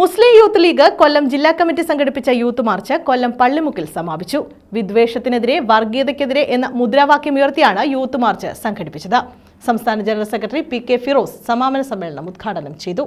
മുസ്ലിം youth league കൊല്ലം ജില്ലാ committee സംഘടിപ്പിച്ച youth March കൊല്ലം പള്ളിമുക്കിൽ സമാപിച്ചു. വിദ്വേഷത്തിനെതിരെ വർഗീയതയ്ക്കെതിരെ എന്ന മുദ്രാവാക്യമുയർത്തിയാണ് യൂത്ത് മാർച്ച് സംഘടിപ്പിച്ചത്. സംസ്ഥാന general secretary P K Firoz സമാപന സമ്മേളനം ഉദ്ഘാടനം ചെയ്തു.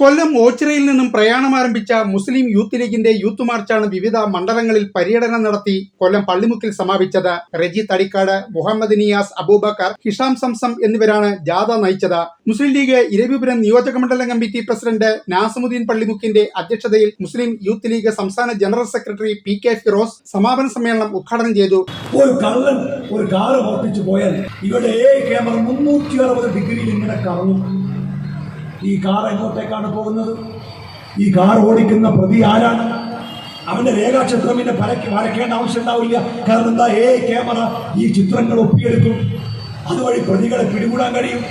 കൊല്ലം ഓച്ചിറയിൽ നിന്നും പ്രയാണം ആരംഭിച്ച മുസ്ലിം യൂത്ത് ലീഗിന്റെ യൂത്ത് മാർച്ചാണ് വിവിധ മണ്ഡലങ്ങളിൽ പര്യടനം നടത്തി കൊല്ലം പള്ളിമുക്കിൽ സമാപിച്ചത്. റെജി തടിക്കാട് മുഹമ്മദ് നിയാസ് അബൂബക്കർ ഹിഷാം സംസം എന്നിവരാണ് ജാഥ നയിച്ചത്. മുസ്ലിം ലീഗ് ഇരവിപുരം നിയോജക മണ്ഡലം കമ്മിറ്റി പ്രസിഡന്റ് നാസമുദ്ദീൻ പള്ളിമുക്കിന്റെ അധ്യക്ഷതയിൽ മുസ്ലിം യൂത്ത് ലീഗ് സംസ്ഥാന general secretary P K Firoz സമാപന സമ്മേളനം ഉദ്ഘാടനം ചെയ്തു. ഒരു കള്ളൻ ഒരു കാറ് പോയാൽ ഇവിടെ ക്യാമറ മുന്നൂറ്റി ഡിഗ്രിയിൽ ഇങ്ങനെ കറങ്ങും. ഈ കാർ എങ്ങോട്ടേക്കാണ് പോകുന്നത്? ഈ കാർ ഓടിക്കുന്ന പ്രതി ആരാണ്? അവന്റെ രേഖാചിത്രം പിന്നെ പരക്കി വരയ്ക്കേണ്ട ആവശ്യം ഉണ്ടാവില്ല. കാരണം എന്താ? ഏ ക്യാമറ ഈ ചിത്രങ്ങൾ ഒപ്പിയെടുക്കും. അതുവഴി പ്രതികളെ പിടികൂടാൻ കഴിയും.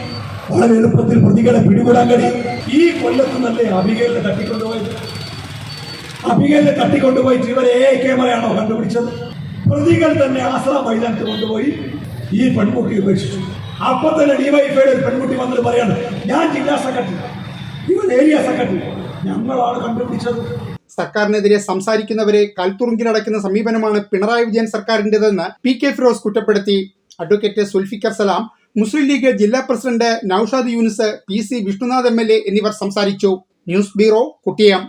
വളരെ എളുപ്പത്തിൽ പ്രതികളെ പിടികൂടാൻ കഴിയും. ഈ കൊല്ലത്ത് നല്ല അബികയിലെ തട്ടിക്കൊണ്ടുപോയത്? അബികയിലെ തട്ടിക്കൊണ്ടുപോയിട്ട് ഇവരെ ഏ ക്യാമറയാണോ കണ്ടുപിടിച്ചത്? പ്രതികൾ തന്നെ ആശ്രമ മൈതാനത്ത് കൊണ്ടുപോയി ഈ പെൺകുട്ടി ഉപേക്ഷിച്ചു. അപ്പൊ തന്നെ ഡിവൈഫൈയുടെ ഒരു പെൺകുട്ടി വന്നിട്ട് പറയാണ് ഞാൻ ജില്ലാ സെക്രട്ടറി. ഇവൻ ഏരിയ സെക്രട്ടറി. ഞങ്ങളാണ് കണ്ടുപിടിച്ചത്. സർക്കാരിനെതിരെ സംസാരിക്കുന്നവരെ കൽത്തുറുങ്കിലടയ്ക്കുന്ന സമീപനമാണ് പിണറായി വിജയൻ സർക്കാരിന്റെതെന്ന് പി കെ ഫിറോസ് കുറ്റപ്പെടുത്തി. അഡ്വക്കേറ്റ് സുൽഫിക്കർ സലാം മുസ്ലിം ലീഗ് ജില്ലാ president Naushad Younis P C Vishnunath M L A എന്നിവർ സംസാരിച്ചു. News bureau കുട്ടിയം.